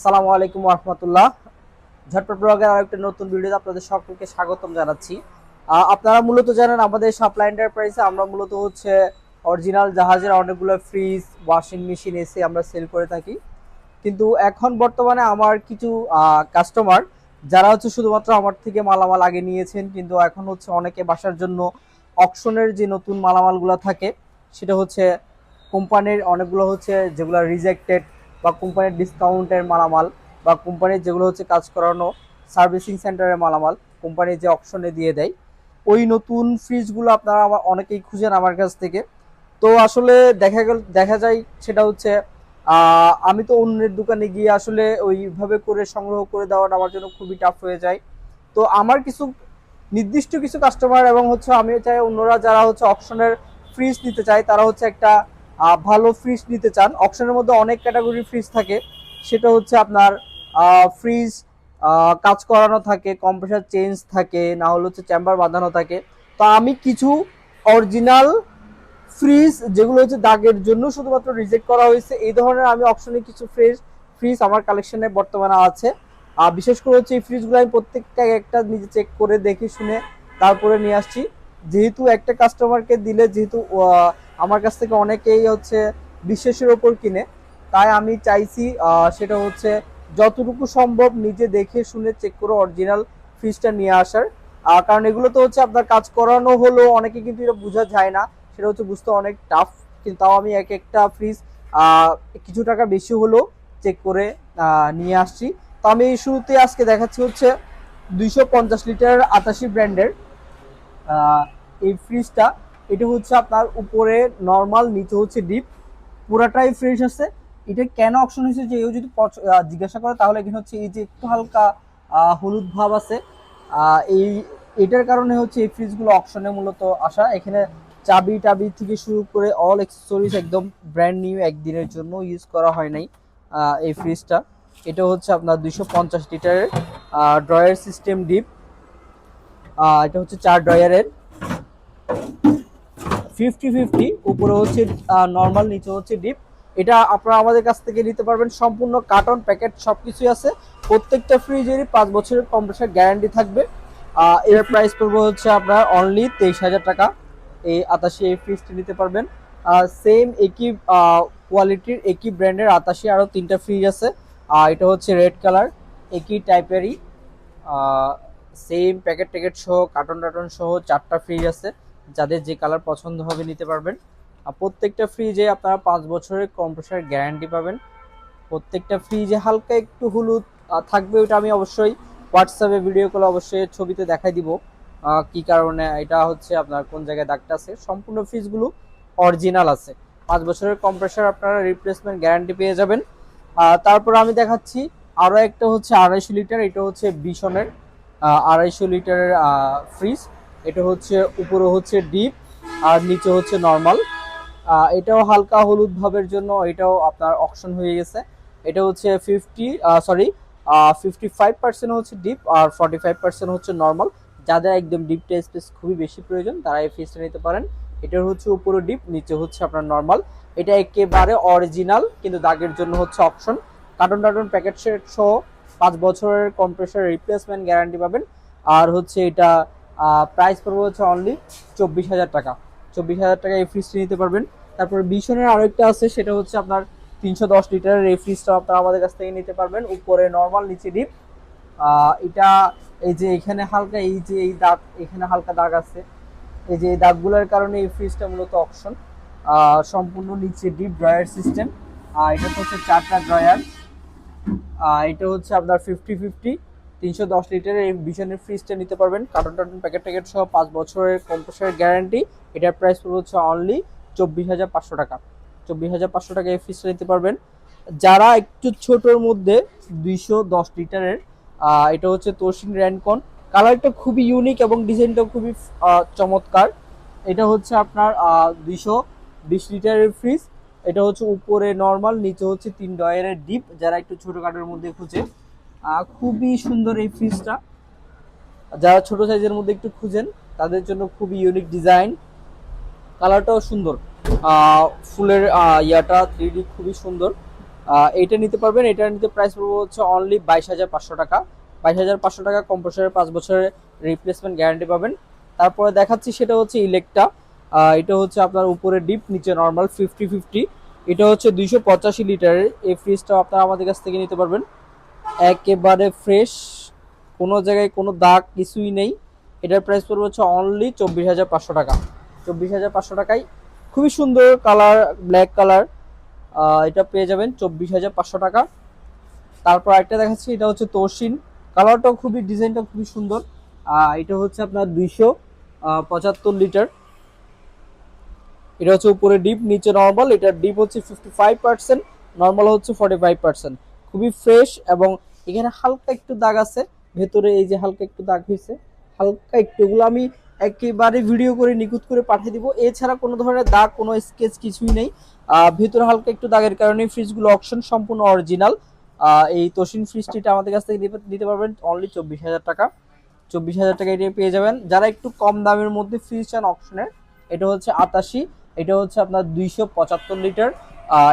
আসসালামু আলাইকুম রহমতুল্লাহ ঝটপট ব্লগের আরেকটা নতুন ভিডিওতে আপনাদের সকলকে স্বাগতম জানাচ্ছি। আপনারা মূলত জানেন আমাদের সাপ্লাই এন্টারপ্রাইজে আমরা মূলত হচ্ছে অরিজিনাল জাহাজের অনেকগুলো ফ্রিজ, ওয়াশিং মেশিন, এসে আমরা সেল করে থাকি। কিন্তু এখন বর্তমানে আমার কিছু কাস্টমার যারা হচ্ছে শুধুমাত্র আমার থেকে মালামাল আগে নিয়েছেন, কিন্তু এখন হচ্ছে অনেকে বাসার জন্য অকশনের যে নতুন মালামালগুলো থাকে, সেটা হচ্ছে কোম্পানির অনেকগুলো হচ্ছে যেগুলো রিজেক্টেড বা কোম্পানির ডিসকাউন্টের মালামাল বা কোম্পানির যেগুলো হচ্ছে কাজ করানো সার্ভিসিং সেন্টারের মালামাল কোম্পানি যে অপশনে দিয়ে দেয়, ওই নতুন ফ্রিজগুলো আপনারা আমার অনেকেই খুঁজেন আমার কাছ থেকে। তো আসলে দেখা গেল, দেখা যায় সেটা হচ্ছে আমি তো অন্যের দোকানে গিয়ে আসলে ওইভাবে করে সংগ্রহ করে দেওয়াটা আমার জন্য খুবই টাফ হয়ে যায়। তো আমার কিছু নির্দিষ্ট কিছু কাস্টমার এবং হচ্ছে আমি চাই অন্যরা যারা হচ্ছে অপশনের ফ্রিজ নিতে চায়, তারা হচ্ছে একটা ভালো ফ্রিজ নিতে চান। অপশনের মধ্যে অনেক ক্যাটাগরি ফ্রিজ থাকে। সেটা হচ্ছে আপনার ফ্রিজ কাজ করানো থাকে কম্প্রেসার চেঞ্জ থাকে, না হলে হচ্ছে চেম্বার বাঁধানো থাকে। তো আমি কিছু অরিজিনাল ফ্রিজ যেগুলো হচ্ছে দাগের জন্য শুধুমাত্র রিজেক্ট করা হয়েছে, এই ধরনের আমি অপশনে কিছু ফ্রিজ ফ্রিজ আমার কালেকশনে বর্তমানে আছে। আর বিশেষ করে হচ্ছে এই ফ্রিজগুলো আমি প্রত্যেকটা একটা নিজে চেক করে দেখে শুনে তারপরে নিয়ে আসছি। যেহেতু একটা কাস্টমারকে দিলে, যেহেতু আমার কাছ থেকে অনেকেই হচ্ছে বিশ্বাসের ওপর কিনে। তাই আমি চাইছি সেটা হচ্ছে যতটুকু সম্ভব নিজে দেখে শুনে চেক করে অরিজিনাল ফ্রিজটা নিয়ে আসার। কারণ এগুলো তো হচ্ছে আপনার কাজ করানো হলো অনেকে কিন্তু এটা বোঝা যায় না। সেটা হচ্ছে বুঝতে অনেক টাফ কিন্তু তাও আমি এক একটা ফ্রিজ কিছু টাকা বেশি হলেও চেক করে নিয়ে আসছি। তো আমি শুরুতে আজকে দেখাচ্ছি হচ্ছে দুইশো পঞ্চাশ লিটার আটাশি ব্র্যান্ডের এই ফ্রিজটা এটা হচ্ছে আপনার উপরে নর্মাল নিচে হচ্ছে ডিপ পুরাটাই ফ্রেশ আছে। এটা কেন অপশন হয়েছে যে এও যদি জিজ্ঞাসা করে, তাহলে এখানে হচ্ছে এই যে একটু হালকা হলুদ ভাব আছে। এই, এটার কারণে হচ্ছে এই ফ্রিজগুলো অপশনে মূলত আসা। এখানে চাবি টাবি থেকে শুরু করে অল অ্যাক্সেসরিজ একদম ব্র্যান্ড নিউ একদিনের জন্য ইউজ করা হয় নাই এই ফ্রিজটা এটা হচ্ছে আপনার দুইশো পঞ্চাশ লিটারের ড্রয়ার সিস্টেম ডিপ এটা হচ্ছে চার ড্রয়ারের ফিফটি ফিফটি উপরে হচ্ছে নর্মাল নিচে হচ্ছে ডিপ এটা আপনারা আমাদের কাছ থেকে নিতে পারবেন। সম্পূর্ণ কার্টন প্যাকেট সব কিছুই আছে। প্রত্যেকটা ফ্রিজেরই পাঁচ বছরের কম্প্রেসার গ্যারান্টি থাকবে। এর প্রাইস পড়বে হচ্ছে আপনার অনলি তেইশ হাজার টাকা। এই আতাশি, এই ফ্রিজটি নিতে পারবেন। সেম একই কোয়ালিটির একই ব্র্যান্ডের আতাশি আরও তিনটা ফ্রিজ আছে। এটা হচ্ছে রেড কালার একই টাইপেরই সেম প্যাকেট ট্যাকেট সহ কার্টন টাটন সহ চারটা ফ্রিজ আছে। যাদের যে কালার পছন্দ হবে নিতে পারবেন। আর প্রত্যেকটা ফ্রিজে আপনারা পাঁচ বছরের কম্প্রেসার গ্যারান্টি পাবেন, প্রত্যেকটা ফ্রিজে হালকা একটু হলুদ থাকবে ওটা আমি অবশ্যই হোয়াটসঅ্যাপে ভিডিও কলে অবশ্যই ছবিতে দেখাই দিব। কি কারণে? এটা হচ্ছে আপনার কোন জায়গায় দাগটা আছে? সম্পূর্ণ ফ্রিজগুলো অরিজিনাল আছে। পাঁচ বছরের কম্প্রেসার আপনারা রিপ্লেসমেন্ট গ্যারান্টি পেয়ে যাবেন। তারপর আমি দেখাচ্ছি আরও একটা হচ্ছে আড়াইশো লিটার, এটা হচ্ছে বিশনের আড়াইশো লিটারের ফ্রিজ এটা হচ্ছে, উপরে হচ্ছে ডিপ আর নিচে হচ্ছে নর্মাল এটাও হালকা হলুদ ভাবের জন্য এটাও আপনার অপশন হয়ে গেছে। এটা হচ্ছে fifty sorry fifty five percent হচ্ছে ডিপ আর ফর্টি ফাইভ পার্সেন্ট হচ্ছে নর্মাল যাদের একদম ডিপটা স্পেস খুবই বেশি প্রয়োজন, তারা এই ফিসটা নিতে পারেন। এটার হচ্ছে উপরে ডিপ নিচে হচ্ছে আপনার নর্মাল এটা একেবারে অরিজিনাল কিন্তু দাগের জন্য হচ্ছে অপশন কার্টন টার্টন প্যাকেট সেট সহ পাঁচ বছরের কম্প্রেসার রিপ্লেসমেন্ট গ্যারান্টি পাবেন। আর হচ্ছে এটা প্রাইস পড়বে হচ্ছে অনলি চব্বিশ হাজার টাকা। চব্বিশ হাজার টাকা এই ফ্রিজটি নিতে পারবেন। তারপর বিশনের আরেকটা আছে, সেটা হচ্ছে আপনার তিনশো দশ লিটারের এই ফ্রিজটা আপনারা আমাদের কাছ থেকে নিতে পারবেন। উপরে নর্মাল নিচে ডিপ এটা এই যে এখানে হালকা, এই যে এই দাগ, এখানে হালকা দাগ আছে। এই যে এই দাগগুলোর কারণে এই ফ্রিজটা মূলত অপশন সম্পূর্ণ নিচে ডিপ ড্রয়ার সিস্টেম এটা হচ্ছে চারটা ড্রয়ার এটা হচ্ছে আপনার ফিফটি ফিফটি তিনশো দশ লিটারের এই বিশনের ফ্রিজটা নিতে পারবেন। কার্টন টার্টন প্যাকেট ট্যাকেট সহ পাঁচ বছরের কম্প্রেসারের গ্যারান্টি এটার প্রাইস হচ্ছে অনলি চব্বিশ হাজার পাঁচশো টাকা। চব্বিশ হাজার পাঁচশো টাকা এই ফ্রিজটা নিতে পারবেন। যারা একটু ছোটোর মধ্যে দুইশো দশ লিটারের এটা হচ্ছে তোরসিং র্যানকন কালারটা খুবই ইউনিক এবং ডিজাইনটা খুবই চমৎকার। এটা হচ্ছে আপনার দুইশো বিশ লিটারের ফ্রিজ এটা হচ্ছে উপরে নর্মাল নিচে হচ্ছে তিন ডয়ারের ডিপ যারা একটু ছোটখাটোর মধ্যে খুঁজে খুবই সুন্দর এই ফ্রিজটা যারা ছোট সাইজের মধ্যে একটু খুঁজেন, তাদের জন্য খুবই ইউনিক ডিজাইন কালারটাও সুন্দর। ফুলের ইয়াটা থ্রি খুবই সুন্দর। এটা নিতে পারবেন। এটা নিতে প্রাইস পড়বে হচ্ছে অনলি বাইশ হাজার পাঁচশো টাকা। বাইশ হাজার পাঁচশো টাকা কম্প্রেসারের পাঁচ বছরের রিপ্লেসমেন্ট গ্যারান্টি পাবেন। তারপরে দেখাচ্ছি সেটা হচ্ছে ইলেকটা এটা হচ্ছে আপনার উপরে ডিপ নিচে নর্মাল ফিফটি ফিফটি এটা হচ্ছে দুইশো পঁচাশি লিটারের। এই ফ্রিজটা আপনারা আমাদের কাছ থেকে নিতে পারবেন। একেবারে ফ্রেশ কোনো জায়গায় কোনো দাগ কিছুই নেই। এটার প্রাইস পড়বে হচ্ছে অনলি চব্বিশ হাজার পাঁচশো টাকা। চব্বিশ হাজার পাঁচশো টাকায় খুবই সুন্দর কালার ব্ল্যাক কালার এটা পেয়ে যাবেন চব্বিশ হাজার পাঁচশো টাকা। তারপর একটা দেখাচ্ছি, এটা হচ্ছে তোরসিন কালারটাও খুবই ডিজাইনটা খুবই সুন্দর। এটা হচ্ছে আপনার দুইশো পঁচাত্তর লিটার এটা হচ্ছে উপরে ডিপ নিচে নর্মাল এটা ডিপ হচ্ছে ফিফটি ফাইভ পার্সেন্ট নর্মাল হচ্ছে ফর্টি ফাইভ পার্সেন্ট খুবই ফ্রেশ এবং এখানে হালকা একটু দাগ আছে, ভেতরে এই যে হালকা একটু দাগ হয়েছে, হালকা একটু এগুলো আমি একেবারে ভিডিও করে নিখুঁত করে পাঠিয়ে দিব। এছাড়া কোনো ধরনের দাগ, কোনো স্কেচ কিছুই নেই। ভেতরে হালকা একটু দাগের কারণে ফ্রিজগুলো অপশন সম্পূর্ণ অরিজিনাল এই তোশিন ফ্রিজটিটা আমাদের কাছ থেকে দিতে পারবেন অনলি চব্বিশ হাজার টাকা। চব্বিশ হাজার টাকা এটা পেয়ে যাবেন। যারা একটু কম দামের মধ্যে ফ্রিজ চান অপশনের এটা হচ্ছে আটাশি, এটা হচ্ছে আপনার দুইশো পঁচাত্তর লিটার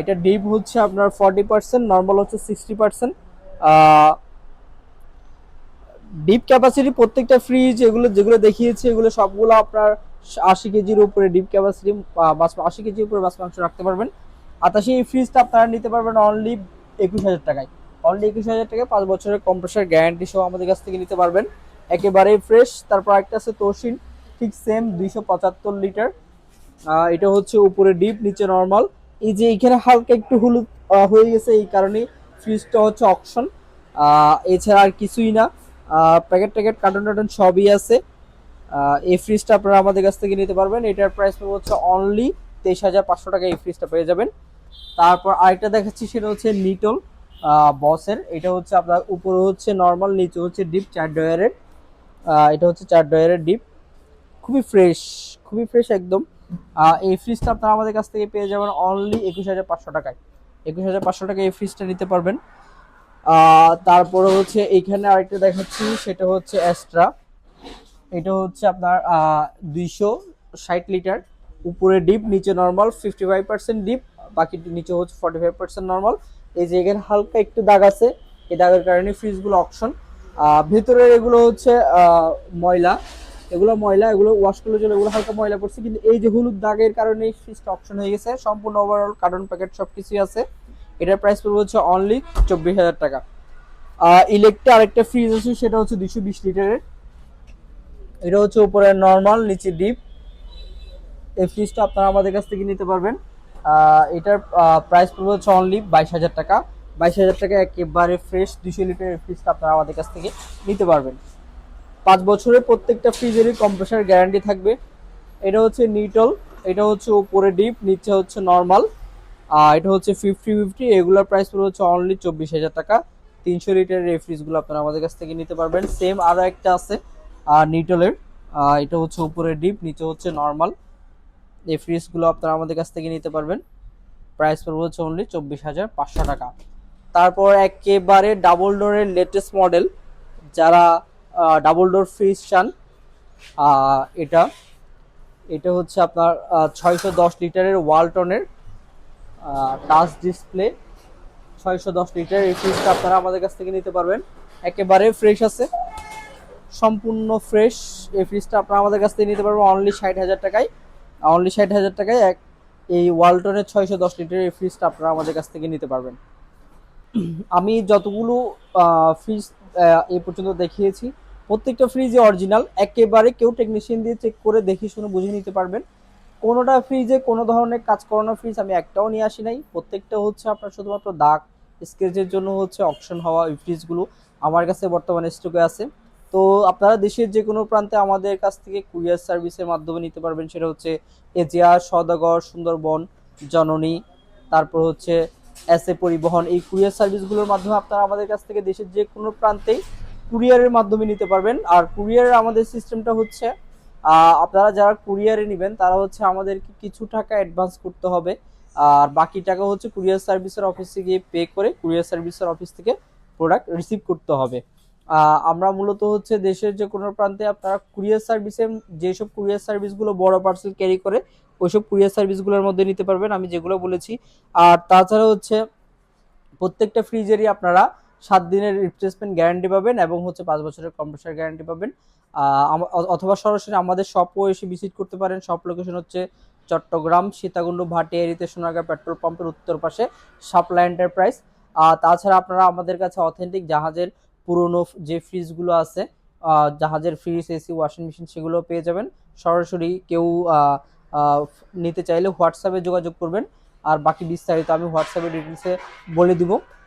এটা ডিপ হচ্ছে আপনার ফর্টি পার্সেন্ট নর্মাল হচ্ছে সিক্সটি পার্সেন্ট ডিপ ক্যাপাসিটি প্রত্যেকটা ফ্রিজ এগুলো যেগুলো দেখিয়েছি, এগুলো সবগুলো আপনার আশি কেজির উপরে ডিপ ক্যাপাসিটি আশি কেজির উপরে মাছ মাংস রাখতে পারবেন। আর তা সেই ফ্রিজটা আপনারা নিতে পারবেন অনলি একুশ হাজার টাকায়। অনলি একুশ হাজার টাকায় পাঁচ বছরের কম্প্রেসার গ্যারান্টি সহ আমাদের কাছ থেকে নিতে পারবেন। একেবারেই ফ্রেশ তারপর একটা আছে তোশিন ঠিক সেম দুইশো পঁচাত্তর লিটার এটা হচ্ছে উপরে ডিপ নিচে নর্মাল এই যে এখানে হালকা একটু হলুদ হয়ে গেছে, এই কারণে ফ্রিজটা হচ্ছে অকশন এছাড়া আর কিছুই না। প্যাকেট ট্যাকেট কার্টন টার্টন সবই আছে। এই ফ্রিজটা আপনারা আমাদের কাছ থেকে নিতে পারবেন। এটার প্রাইস হচ্ছে অনলি তেইশ হাজার পাঁচশো টাকা এই ফ্রিজটা পেয়ে যাবেন। তারপর আরেকটা দেখাচ্ছি, সেটা হচ্ছে নিটল বসের এটা হচ্ছে আপনার উপরে হচ্ছে নর্মাল নিচে হচ্ছে ডিপ চার ডয়ারের এটা হচ্ছে চার ডয়ারের ডিপ খুবই ফ্রেশ খুবই ফ্রেশ একদম। এই ফ্রিজটা আপনারা আমাদের কাছ থেকে পেয়ে যাবেন অনলি একুশ হাজার পাঁচশো টাকায়। একুশ হাজার পাঁচশো টাকায় এই ফ্রিজটা নিতে পারবেন। তারপরে হচ্ছে এইখানে আরেকটা দেখাচ্ছি, সেটা হচ্ছে অ্যাস্ট্রা এটা হচ্ছে আপনার দুইশো ষাট লিটার। উপরে ডিপ নিচে normal fifty five percent deep বাকি নিচে হচ্ছে ফর্টি ফাইভ পার্সেন্ট নর্মাল এই যে এখানে হালকা একটু দাগ আছে, এই দাগের কারণে ফ্রিজগুলো অপশন ভেতরের এগুলো হচ্ছে ময়লা। এগুলো ময়লা, এগুলো ওয়াশ করলে চলে, এগুলো হালকা ময়লা পড়ছে, কিন্তু এই যে হলুদ দাগের কারণে ফ্রিজটা অপশন হয়ে গেছে। সম্পূর্ণ ওভারঅল কার্টন প্যাকেট সব কিছুই আছে। এটার প্রাইস পড়বে হচ্ছে অনলি চব্বিশ হাজার টাকা। ইলেকট্রা আরেকটা ফ্রিজ আছে, সেটা হচ্ছে দুশো বিশ লিটারের। এটা হচ্ছে উপরে নর্মাল নিচে ডিপ এই ফ্রিজটা আপনারা আমাদের কাছ থেকে নিতে পারবেন। এটার প্রাইস পড়বে হচ্ছে অনলি বাইশ হাজার টাকা। বাইশ হাজার টাকা একেবারে ফ্রেশ দুশো লিটারের ফ্রিজটা আপনারা আমাদের কাছ থেকে নিতে পারবেন। পাঁচ বছরের প্রত্যেকটা ফ্রিজেরই কম্প্রেসার গ্যারান্টি থাকবে। এটা হচ্ছে নিটল এটা হচ্ছে উপরে ডিপ নিচে হচ্ছে নর্মাল আর এটা হচ্ছে ফিফটি ফিফটি এগুলোর প্রাইস পড়বে হচ্ছে অনলি চব্বিশ হাজার টাকা। তিনশো লিটারের এই ফ্রিজগুলো আপনারা আমাদের কাছ থেকে নিতে পারবেন। সেম আরও একটা আছে নিটলের এটা হচ্ছে উপরে ডিপ নিচে হচ্ছে নর্মাল এই ফ্রিজগুলো আপনারা আমাদের কাছ থেকে নিতে পারবেন। প্রাইস পড়বে হচ্ছে অনলি চব্বিশ হাজার পাঁচশো টাকা। তারপর একেবারে ডাবল ডোরের লেটেস্ট মডেল যারা ডাবল ডোর ফ্রিজ চান। এটা। এটা হচ্ছে আপনার ছয়শো দশ লিটারের ওয়ালটনের টাচ ডিসপ্লে ছয়শো দশ লিটার, এই ফ্রিজটা আপনারা আমাদের কাছ থেকে নিতে পারবেন। একেবারে ফ্রেশ আছে। সম্পূর্ণ ফ্রেশ এই ফ্রিজটা আপনারা আমাদের কাছ থেকে নিতে পারবেন অনলি ষাট হাজার টাকায়। অনলি ষাট হাজার টাকায় এক, এই ওয়ালটনের ছয়শো দশ লিটারের এই ফ্রিজটা আপনারা আমাদের কাছ থেকে নিতে পারবেন। আমি যতগুলো ফ্রিজ এ পর্যন্ত দেখিয়েছি প্রত্যেকটা ফ্রিজে অরিজিনাল একেবারে কেউ টেকনিশিয়ান দিয়ে চেক করে দেখে শুনে বুঝে নিতে পারবেন। কোনোটা ফ্রিজে কোনো ধরনের কাজ করানো ফ্রিজ আমি একটাও নিয়ে আসি নাই। প্রত্যেকটা হচ্ছে আপনার শুধুমাত্র দাগ স্কেচের জন্য হচ্ছে অপশন হওয়া ওই ফ্রিজগুলো আমার কাছে বর্তমানে স্টকে আছে। তো আপনারা দেশের যে কোনো প্রান্তে আমাদের কাছ থেকে কুরিয়ার সার্ভিসের মাধ্যমে নিতে পারবেন। সেটা হচ্ছে এজিয়া সদাগর সুন্দরবন, জননী, তারপর হচ্ছে এস এ পরিবহন। এই কুরিয়ার সার্ভিসগুলোর মাধ্যমে আপনারা আমাদের কাছ থেকে দেশের যে কোনো প্রান্তেই কুরিয়ারের মাধ্যমে নিতে পারবেন। আর কুরিয়ারের আমাদের সিস্টেমটা হচ্ছে আপনারা যারা কুরিয়ারে নেবেন, তারা হচ্ছে আমাদেরকে কিছু টাকা অ্যাডভান্স করতে হবে। আর বাকি টাকা হচ্ছে কুরিয়ার সার্ভিসের অফিসে গিয়ে পে করে কুরিয়ার সার্ভিসের অফিস থেকে প্রোডাক্ট রিসিভ করতে হবে। আমরা মূলত হচ্ছে দেশের যে কোনো প্রান্তে আপনারা কুরিয়ার সার্ভিসে যেসব কুরিয়ার সার্ভিসগুলো বড় পার্সেল ক্যারি করে, ওইসব কুরিয়ার সার্ভিসগুলোর মধ্যে নিতে পারবেন, আমি যেগুলো বলেছি। আর তাছাড়া হচ্ছে প্রত্যেকটা ফ্রিজেরই আপনারা সাত দিনের রিপ্লেসমেন্ট গ্যারান্টি পাবেন এবং হচ্ছে পাঁচ বছরের কম্প্রেসার গ্যারান্টি পাবেন। অথবা সরাসরি আমাদের শপও এসে ভিজিট করতে পারেন। শপ লোকেশন হচ্ছে চট্টগ্রাম, সীতাকুণ্ড ভাটিয়ারিতে সোনারগাঁ পেট্রোল পাম্পের উত্তর পাশে সাপ্লাই এন্টারপ্রাইজ তাছাড়া আপনারা আমাদের কাছে অথেন্টিক জাহাজের পুরনো যে ফ্রিজগুলো আছে জাহাজের ফ্রিজ এসি ওয়াশিং মেশিন সেগুলো পেয়ে যাবেন। সরাসরি কেউ নিতে চাইলে হোয়াটসঅ্যাপে যোগাযোগ করবেন। আর বাকি বিস্তারিত আমি হোয়াটসঅ্যাপে ডিটেলসে বলে দিব।